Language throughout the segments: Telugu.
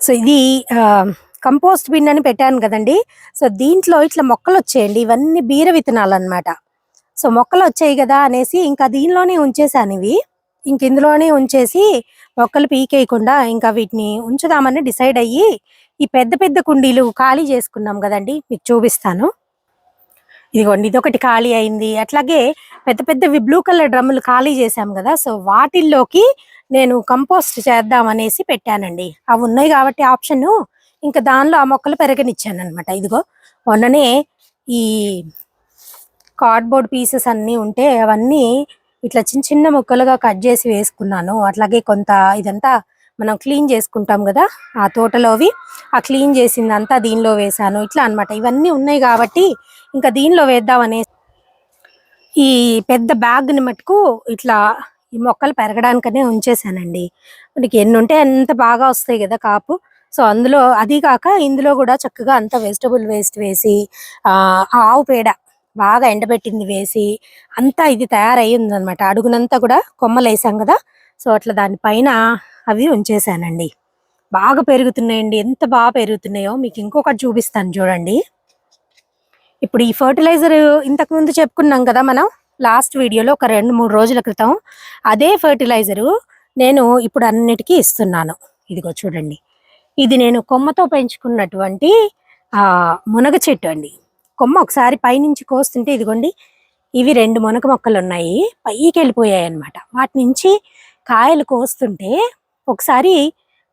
సో ఇది కంపోస్ట్ బిన్ అని పెట్టాను కదండి. సో దీంట్లో ఇట్లా మొక్కలు వచ్చేయండి. ఇవన్నీ బీర విత్తనాలు అన్నమాట సో మొక్కలు వచ్చాయి కదా అనేసి ఇంకా దీనిలోనే ఉంచేసాను ఇవి. ఇంక ఇందులోనే ఉంచేసి మొక్కలు పీకేయకుండా ఇంకా వీటిని ఉంచుదామని డిసైడ్ అయ్యి ఈ పెద్ద పెద్ద కుండీలు ఖాళీ చేసుకున్నాం కదండి. మీకు చూపిస్తాను. ఇదిగోండి ఇదొకటి ఖాళీ అయింది. అట్లాగే పెద్ద పెద్దవి బ్లూ కలర్ డ్రమ్ములు ఖాళీ చేశాం కదా సో వాటిల్లోకి నేను కంపోస్ట్ చేద్దాం అనేసి పెట్టానండి. అవి ఉన్నాయి కాబట్టి ఆప్షన్. ఇంకా దానిలో ఆ మొక్కలు పెరగనిచ్చాను అనమాట ఇదిగో మొన్ననే ఈ కార్డ్బోర్డ్ పీసెస్ అన్నీ ఉంటే అవన్నీ ఇట్లా చిన్న చిన్న ముక్కలుగా కట్ చేసి వేసుకున్నాను. అట్లాగే కొంత ఇదంతా మనం క్లీన్ చేసుకుంటాం కదా ఆ తోటలోవి. ఆ క్లీన్ చేసిందంతా దీనిలో వేసాను ఇట్లా అన్నమాట. ఇవన్నీ ఉన్నాయి కాబట్టి ఇంకా దీనిలో వేద్దామనే ఈ పెద్ద బ్యాగ్ని మటుకు ఇట్లా ఈ మొక్కలు పెరగడానికనే ఉంచేసానండి మనకి ఎన్ని ఉంటే అంత బాగా వస్తాయి కదా కాపు. సో అందులో అది కాక ఇందులో కూడా చక్కగా అంత వెజిటబుల్ వేస్ట్ వేసి ఆవు పేడ బాగా ఎండబెట్టింది వేసి అంతా ఇది తయారయ్యింది ఉందన్నమాట. అడుగునంతా కూడా కొమ్మలు వేసాం కదా. సో అట్లా దానిపైన అవి ఉంచేసానండి బాగా పెరుగుతున్నాయండి. ఎంత బాగా పెరుగుతున్నాయో మీకు ఇంకొకటి చూపిస్తాను చూడండి. ఇప్పుడు ఈ ఫర్టిలైజర్ ఇంతకుముందు చెప్పుకున్నాం కదా మనం లాస్ట్ వీడియోలో ఒక రెండు మూడు రోజుల క్రితం అదే ఫర్టిలైజరు నేను ఇప్పుడు అన్నిటికీ ఇస్తున్నాను. ఇదిగో చూడండి. ఇది నేను కొమ్మతో పెంచుకున్నటువంటి మునగ చెట్టు అండి. కొమ్మ ఒకసారి పైనుంచి కోస్తుంటే ఇదిగోండి ఇవి రెండు మునగ మొక్కలు ఉన్నాయి. పైకి వెళ్ళిపోయాయి అనమాట వాటి నుంచి కాయలు కోస్తుంటే ఒకసారి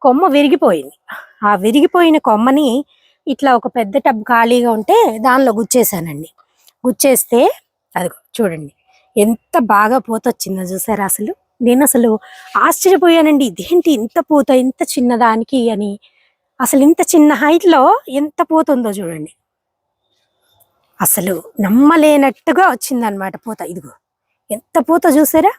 కొమ్మ విరిగిపోయింది. ఆ విరిగిపోయిన కొమ్మని ఇట్లా ఒక పెద్ద టబ్ ఖాళీగా ఉంటే దానిలో గుచ్చేసానండి. గుచ్చేస్తే అదిగో చూడండి ఎంత బాగా పూత వచ్చిందో చూసారా అసలు? నేను అసలు ఆశ్చర్యపోయానండి ఇదేంటి ఇంత పూత ఇంత చిన్నదానికి అని. అసలు ఇంత చిన్న హైట్లో ఎంత పూత ఉందో చూడండి. అసలు నమ్మలేనట్టుగా వచ్చిందనమాట పూత. ఇదిగో ఎంత పూత చూసారా?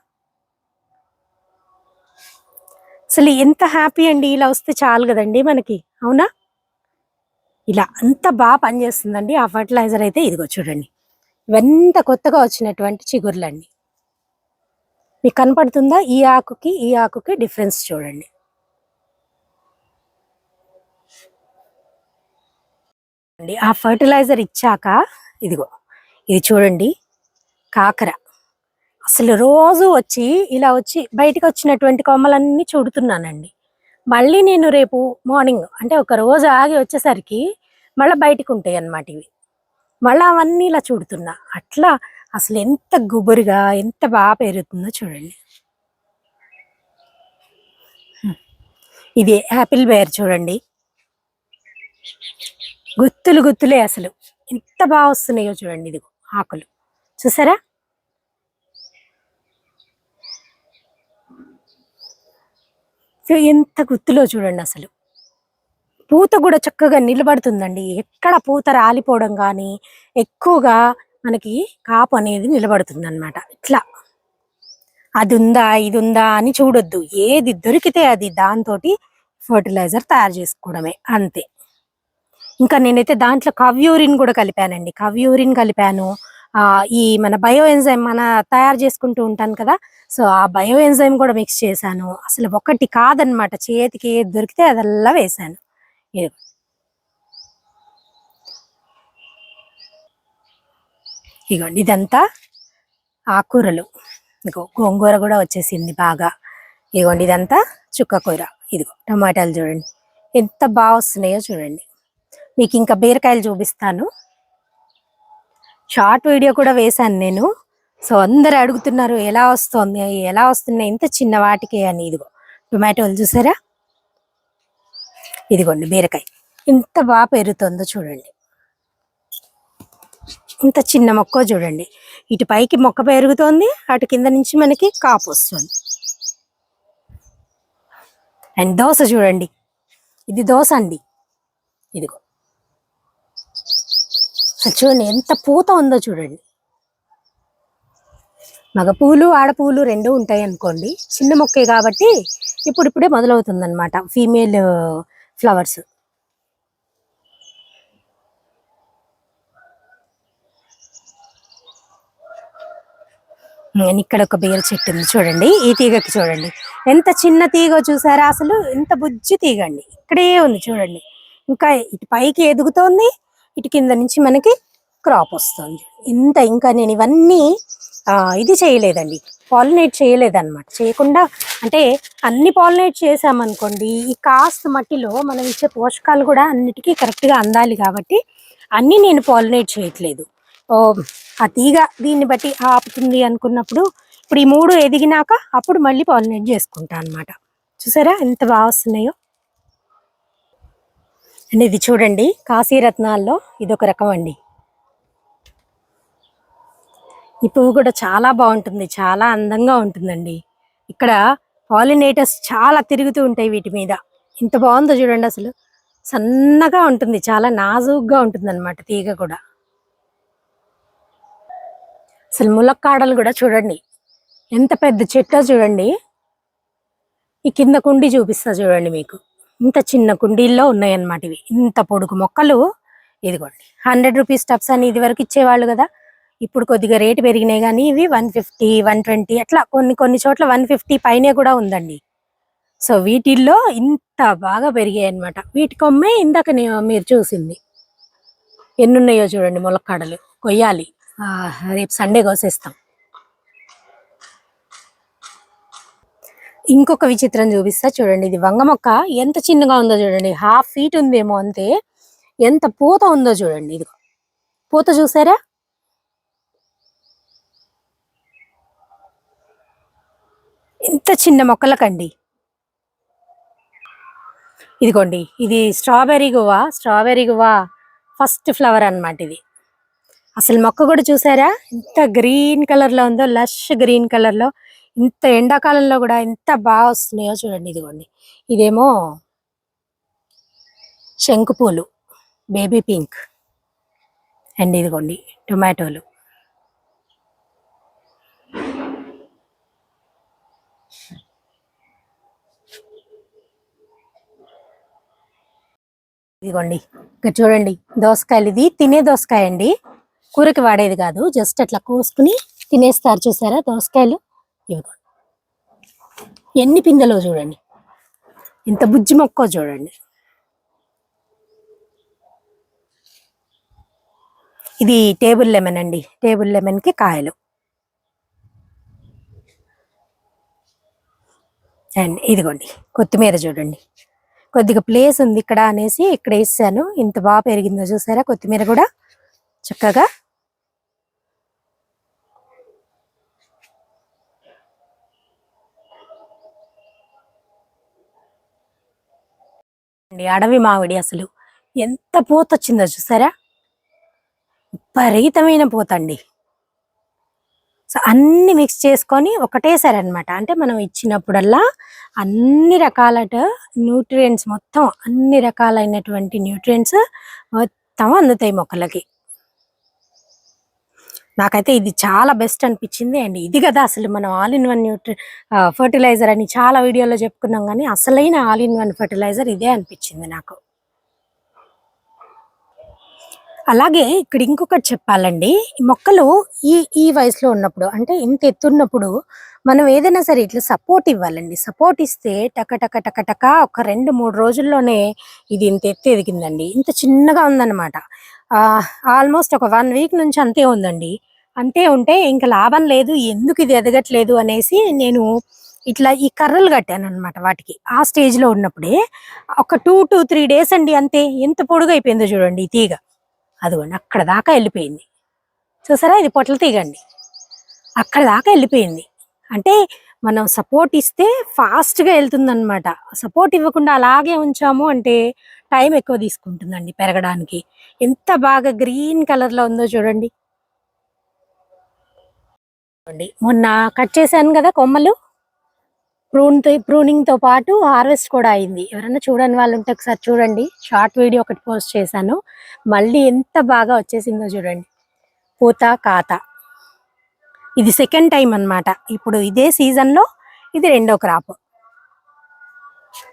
అసలు ఎంత హ్యాపీ అండి ఇలా వస్తే చాలు కదండి మనకి అవునా? ఇలా అంత బాగా పనిచేస్తుందండి ఆ ఫర్టిలైజర్ అయితే ఇదిగో చూడండి. ఇవంత కొత్తగా వచ్చినటువంటి చిగుర్లండి. మీకు కనపడుతుందా? ఈ ఆకుకి ఈ ఆకుకి డిఫరెన్స్ చూడండి. అండి ఆ ఫర్టిలైజర్ ఇచ్చాక ఇదిగో ఇది చూడండి. కాకర. అసలు రోజు వచ్చి ఇలా వచ్చి బయటకు వచ్చినటువంటి కొమ్మలన్నీ చూడుతున్నానండి. మళ్ళీ నేను రేపు మార్నింగ్ అంటే ఒక రోజు ఆగి వచ్చేసరికి మళ్ళీ బయటకు ఉంటాయి అన్నమాట ఇవి. మళ్ళీ అవన్నీ ఇలా చూడుతున్నా. అట్లా అసలు ఎంత గుబురుగా ఎంత బాగా పెరుగుతుందో చూడండి. ఇది యాపిల్ బేర్ చూడండి. గుత్తులు గుత్తులే అసలు. ఎంత బాగా వస్తున్నాయో చూడండి ఇది ఆకులు. చూసారా? సో ఎంత గుత్తులో చూడండి అసలు. పూత కూడా చక్కగా నిలబడుతుందండి. ఎక్కడ పూత రాలిపోవడం కానీ ఎక్కువగా మనకి కాపు అనేది నిలబడుతుంది అనమాట ఇట్లా. అది ఉందా ఇది ఉందా అని చూడొద్దు. ఏది దొరికితే అది దాంతో ఫర్టిలైజర్ తయారు చేసుకోవడమే. అంతే. ఇంకా నేనైతే దాంట్లో కవ్యూరిన్ కూడా కలిపానండి. కవ్యూరిన్ కలిపాను. ఈ మన బయో ఎంజైమ్ మన తయారు చేసుకుంటూ ఉంటాను కదా సో ఆ బయో ఎంజైమ్ కూడా మిక్స్ చేశాను. అసలు ఒకటి కాదనమాట చేతికి ఏది దొరికితే అదల్లా వేశాను. ఇది ఇగోండి ఇదంతా ఆకుకూరలు. ఇగో గోంగూర కూడా వచ్చేసింది బాగా. ఇగోండి ఇదంతా చుక్కకూర ఇదిగో టమాటాలు చూడండి. ఎంత బాగా వస్తున్నాయో చూడండి. మీకు ఇంకా బీరకాయలు చూపిస్తాను. షార్ట్ వీడియో కూడా వేశాను నేను. సో అందరు అడుగుతున్నారు ఎలా వస్తుంది? ఎలా వస్తున్నాయి? ఇంత చిన్న వాటికే అని. ఇదిగో టొమాటోలు చూసారా? ఇదిగోండి బీరకాయ. ఇంత బాగా పెరుగుతుందో చూడండి. ఇంత చిన్న మొక్క చూడండి. ఇటు పైకి మొక్క పెరుగుతోంది అటు కింద నుంచి మనకి కాపు వస్తుంది. అండ్ దోశ చూడండి. ఇది దోశ అండి. ఇదిగో చూడండి ఎంత పూత ఉందో చూడండి. మగ పూలు ఆడపువ్వులు రెండు ఉంటాయి అనుకోండి. చిన్న మొక్కే కాబట్టి ఇప్పుడిప్పుడే మొదలవుతుంది అనమాట ఫీమేల్ ఫ్లవర్స్ uh, నేను ఇక్కడ ఒక బీర చెట్టు ఉంది చూడండి. ఈ తీగకి చూడండి. ఎంత చిన్న తీగ చూసారా అసలు? ఎంత బుజ్జి తీగండి ఇక్కడే ఉంది చూడండి. ఇంకా ఇటు పైకి ఎదుగుతోంది. ఇటు కింద నుంచి మనకి క్రాప్ వస్తుంది. ఇంత ఇంకా నేను ఇవన్నీ ఇది చేయలేదండి. పాలినేట్ చేయలేదన్నమాట. చేయకుండా అంటే అన్ని పాలినేట్ చేసామనుకోండి ఈ కాస్త మట్టిలో మనం ఇచ్చే పోషకాలు కూడా అన్నిటికీ కరెక్ట్గా అందాలి కాబట్టి అన్నీ నేను పాలినేట్ చేయట్లేదు. ఓ, ఆ తీగ దీన్ని బట్టి ఆపుతుంది అనుకున్నప్పుడు ఇప్పుడు ఈ మూడు ఎదిగినాక అప్పుడు మళ్ళీ పాలినేట్ చేసుకుంటా అనమాట చూసారా ఎంత బాగా వస్తున్నాయో? అండ్ ఇది చూడండి కాశీరత్నాల్లో ఇదొక రకం అండి. ఈ పువ్వు కూడా చాలా బాగుంటుంది చాలా అందంగా ఉంటుందండి. ఇక్కడ పాలినేటర్స్ చాలా తిరుగుతూ ఉంటాయి వీటి మీద. ఇంత బాగుందో చూడండి అసలు. సన్నగా ఉంటుంది చాలా నాజూగ్గా ఉంటుంది అనమాట తీగ కూడా. అసలు ములక్కాడలు కూడా చూడండి ఎంత పెద్ద చెట్టో చూడండి. ఈ కింద కుండీ చూపిస్తా చూడండి మీకు. ఇంత చిన్న కుండీల్లో ఉన్నాయన్నమాట ఇవి. ఇంత పొడుగు మొక్కలు ఇదిగోండి. హండ్రెడ్ రూపీస్ టబ్స్ అని ఇది వరకు ఇచ్చేవాళ్ళు కదా. ఇప్పుడు కొద్దిగా రేటు పెరిగినాయి కానీ ఇవి వన్ ఫిఫ్టీ వన్ ట్వంటీ అట్లా కొన్ని కొన్ని చోట్ల వన్ ఫిఫ్టీ పైనే కూడా ఉందండి. సో వీటిల్లో ఇంత బాగా పెరిగాయి అనమాట వీటి కొమ్మే ఇందాక మీరు చూసింది. ఎన్ని ఉన్నాయో చూడండి ములక్కాడలు కొయ్యాలి. రేపు సండే కోసేస్తాం. ఇంకొక విచిత్రం చూపిస్తా. చూడండి ఇది వంగ మొక్క. ఎంత చిన్నగా ఉందో చూడండి. హాఫ్ ఫీట్ ఉందేమో అంతే. ఎంత పూత ఉందో చూడండి ఇది పూత చూసారా? ఎంత చిన్న మొక్కలకండి. ఇదిగోండి ఇది strawberry guava strawberry guava first flower అన్నమాట ఇది. అసలు మొక్క కూడా చూసారా? ఎంత గ్రీన్ కలర్లో ఉందో లష్ గ్రీన్ కలర్లో ఇంత ఎండాకాలంలో కూడా ఎంత బాగా వస్తున్నాయో చూడండి ఇదిగోండి. ఇదేమో శంకుపూలు బేబీ పింక్. అండ్ ఇదిగోండి టొమాటోలు. ఇదిగోండి ఇక్కడ చూడండి దోసకాయలు ఇది. తినే దోసకాయ అండి కూరకి వాడేది కాదు జస్ట్ అట్లా కోసుకుని తినేస్తారు చూసారా దోసకాయలు? ఇదిగోండి ఎన్ని పిందెలో చూడండి. ఇంత బుజ్జి మొక్క చూడండి. ఇది టేబుల్ లెమన్ అండి. టేబుల్ లెమన్కి కాయలు. అండ్ ఇదిగోండి కొత్తిమీర చూడండి. కొద్దిగా ప్లేస్ ఉంది ఇక్కడ అనేసి ఇక్కడ వేసాను. ఇంత బాగా పెరిగిందో చూసారా? కొత్తిమీర కూడా చక్కగా అండి, అడవి మామిడి అసలు. ఎంత పూత వచ్చిందో చూసారా? విపరీతమైన పూత అండి సో అన్ని మిక్స్ చేసుకొని ఒకటేసారి అన్నమాట అంటే మనం ఇచ్చినప్పుడల్లా అన్ని రకాల న్యూట్రియంట్స్ మొత్తం అన్ని రకాలైనటువంటి న్యూట్రియంట్స్ మొత్తం అందుతాయి మొక్కలకి. నాకైతే ఇది చాలా బెస్ట్ అనిపించింది. అండ్ ఇది కదా అసలు మనం all in one nutri fertiliser అని చాలా వీడియోలో చెప్పుకున్నాం కానీ అసలైన ఆల్ ఇన్ వన్ ఫర్టిలైజర్ ఇదే అనిపించింది నాకు. అలాగే ఇక్కడ ఇంకొకటి చెప్పాలండి. మొక్కలు ఈ ఈ వయసులో ఉన్నప్పుడు అంటే ఇంత ఎత్తున్నప్పుడు మనం ఏదైనా సరే ఇట్లా సపోర్ట్ ఇవ్వాలండి. సపోర్ట్ ఇస్తే టక టక టక టక ఒక రెండు మూడు రోజుల్లోనే ఇది ఇంత ఎత్తు ఎదిగిందండి. ఇంత చిన్నగా ఉందన్నమాట. ఆల్మోస్ట్ ఒక వన్ వీక్ నుంచి అంతే ఉందండి. అంతే ఉంటే ఇంకా లాభం లేదు ఎందుకు ఇది ఎదగట్లేదు అనేసి నేను ఇట్లా ఈ కర్రలు కట్టాను అనమాట వాటికి. ఆ స్టేజ్లో ఉన్నప్పుడే ఒక టూ టు త్రీ డేస్ అండి అంతే. ఎంత పొడుగైపోయిందో చూడండి ఈ తీగ. అదిగోండి అక్కడ దాకా వెళ్ళిపోయింది. చూసారా? ఇది పొట్ల తీగ అండి. అక్కడ దాకా వెళ్ళిపోయింది. అంటే మనం సపోర్ట్ ఇస్తే ఫాస్ట్గా వెళ్తుందనమాట సపోర్ట్ ఇవ్వకుండా అలాగే ఉంచాము అంటే టైం ఎక్కువ తీసుకుంటుందండి పెరగడానికి. ఎంత బాగా గ్రీన్ కలర్లో ఉందో చూడండి. చూడండి. మొన్న కట్ చేశాను కదా కొమ్మలు. ప్రూన్తో ప్రూనింగ్తో పాటు హార్వెస్ట్ కూడా అయింది. ఎవరైనా చూడని వాళ్ళు ఉంటే ఒకసారి చూడండి. షార్ట్ వీడియో ఒకటి పోస్ట్ చేశాను. మళ్ళీ ఎంత బాగా వచ్చేసిందో చూడండి. పూత కాత ఇది సెకండ్ టైం అన్నమాట. ఇప్పుడు ఇదే సీజన్లో ఇది రెండో క్రాప్.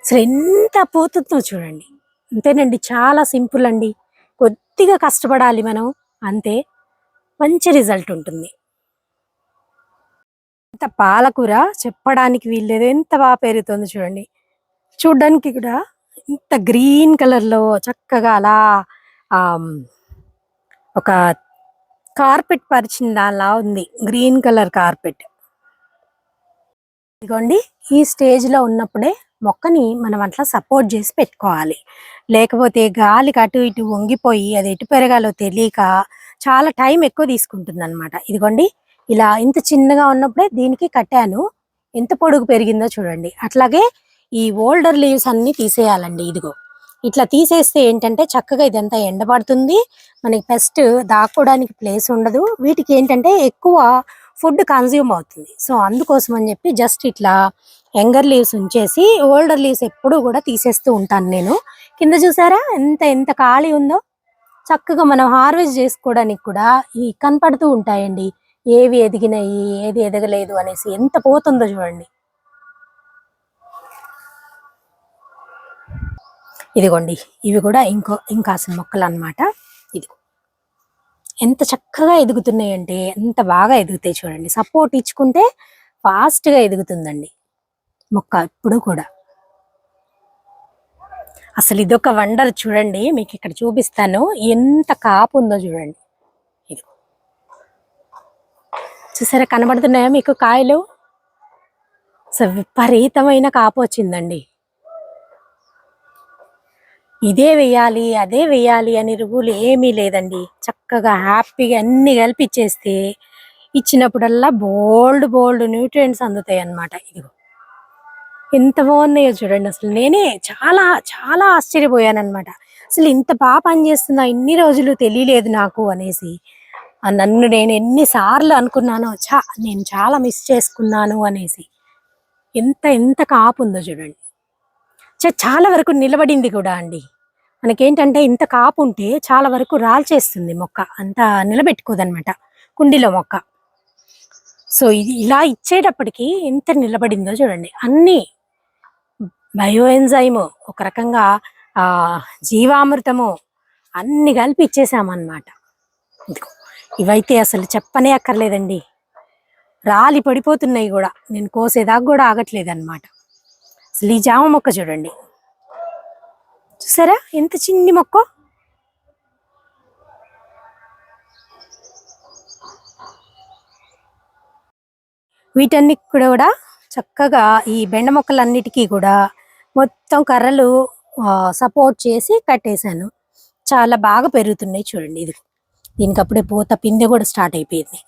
అసలు ఎంత పూతుందో చూడండి. అంతేనండి చాలా సింపుల్ అండి. కొద్దిగా కష్టపడాలి మనం అంతే. మంచి రిజల్ట్ ఉంటుంది. ఇంత పాలకూర చెప్పడానికి వీల్లేదు ఎంత బాగా పెరుగుతుంది చూడండి. చూడడానికి కూడా ఇంత గ్రీన్ కలర్లో చక్కగా అలా ఒక కార్పెట్ పరిచిన దానిలా ఉంది. Green colour carpet. ఇదిగోండి ఈ స్టేజ్లో ఉన్నప్పుడే మొక్కని మనం అట్లా సపోర్ట్ చేసి పెట్టుకోవాలి. లేకపోతే గాలికి అటు ఇటు వంగిపోయి అది ఎటు పెరగాలో తెలియక చాలా టైం ఎక్కువ తీసుకుంటుంది అనమాట ఇదిగోండి ఇలా ఇంత చిన్నగా ఉన్నప్పుడే దీనికి కట్టాను. ఎంత పొడుగు పెరిగిందో చూడండి. అట్లాగే ఈ ఓల్డర్ లీవ్స్ అన్ని తీసేయాలండి ఇదిగో. ఇట్లా తీసేస్తే ఏంటంటే చక్కగా ఇదంతా ఎండబడుతుంది. మనకి పెస్ట్ దాక్కోవడానికి ప్లేస్ ఉండదు. వీటికి ఏంటంటే ఎక్కువ ఫుడ్ కన్జ్యూమ్ అవుతుంది. సో అందుకోసం అని చెప్పి జస్ట్ ఇట్లా యంగర్ లీవ్స్ ఉంచేసి ఓల్డర్ లీవ్స్ ఎప్పుడూ కూడా తీసేస్తూ ఉంటాను నేను. కింద చూసారా? ఎంత ఎంత ఖాళీ ఉందో? చక్కగా మనం హార్వెస్ట్ చేసుకోవడానికి కూడా ఈ కనపడుతూ ఉంటాయండి. ఏవి ఎదిగినాయి ఏది ఎదగలేదు అనేసి ఎంత పోతుందో చూడండి. ఇదిగోండి ఇవి కూడా ఇంకో ఇంకాసిన మొక్కలు అన్నమాట ఎంత చక్కగా ఎదుగుతున్నాయి అంటే ఎంత బాగా ఎదుగుతాయి చూడండి. సపోర్ట్ ఇచ్చుకుంటే ఫాస్ట్గా ఎదుగుతుందండి. మొక్క ఇప్పుడు కూడా. అసలు ఇదొక వండర్ చూడండి మీకు ఇక్కడ చూపిస్తాను. ఎంత కాపు ఉందో చూడండి. ఇది చూసారా కనబడుతున్నాయా మీకు కాయలు? సో విపరీతమైన కాపు వచ్చిందండి. ఇదే వేయాలి అదే వేయాలి అని రూల్ ఏమీ లేదండి. చక్కగా హ్యాపీగా అన్ని కలిపి ఇచ్చేస్తే ఇచ్చినప్పుడల్లా బోల్డ్ బోల్డ్ న్యూట్రియంట్స్ అందుతాయి అన్నమాట ఇదిగో. ఎంత బాగున్నాయో చూడండి అసలు. నేనే చాలా చాలా ఆశ్చర్యపోయాను అనమాట అసలు ఇంత బాగా పనిచేస్తుందా ఇన్ని రోజులు తెలియలేదు నాకు అనేసి. నన్ను నేను ఎన్నిసార్లు అనుకున్నానో చా నేను చాలా మిస్ చేసుకున్నాను అనేసి. ఎంత ఎంత కాపు ఉందో చూడండి. చాలా వరకు నిలబడింది కూడా అండి. మనకేంటంటే ఇంత కాపు ఉంటే చాలా వరకు రాల్చేస్తుంది మొక్క. అంత నిలబెట్టుకోదనమాట. కుండీలో మొక్క. సో ఇది ఇలా ఇచ్చేటప్పటికి ఎంత నిలబడిందో చూడండి. అన్నీ బయో ఎంజైమ్ ఒక రకంగా జీవామృతము అన్ని కలిపి ఇచ్చేసామన్నమాట. ఇదిగో ఇవైతే అసలు చెప్పనే అక్కర్లేదండి. రాలి పడిపోతున్నాయి కూడా. నేను కోసేదాకా కూడా ఆగట్లేదనమాట అసలు ఈ జామ మొక్క చూడండి. చూసారా? ఎంత చిన్ని మొక్క? వీటన్ని కూడా చక్కగా ఈ బెండ మొక్కలన్నిటికీ కూడా మొత్తం కర్రలు సపోర్ట్ చేసి కట్టేశాను. చాలా బాగా పెరుగుతున్నాయి చూడండి. ఇది దీనికి అప్పుడే పూత పిందె కూడా స్టార్ట్ అయిపోయింది.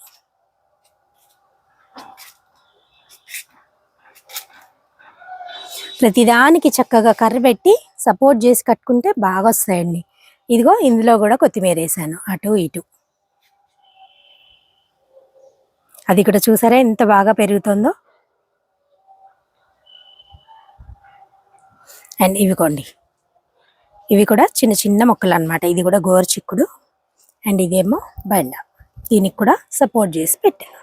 ప్రతిదానికి చక్కగా కర్ర పెట్టి సపోర్ట్ చేసి కట్టుకుంటే బాగా వస్తాయండి ఇదిగో ఇందులో కూడా కొత్తిమీర వేసాను. అటు ఇటు. అది కూడా చూసారా ఎంత బాగా పెరుగుతుందో? అండ్ ఇవిగోండి ఇవి కూడా చిన్న చిన్న మొక్కలు అన్నమాట. ఇది కూడా గోరు చిక్కుడు. అండ్ ఇదేమో బెండ. దీనికి కూడా సపోర్ట్ చేసి పెట్టాను.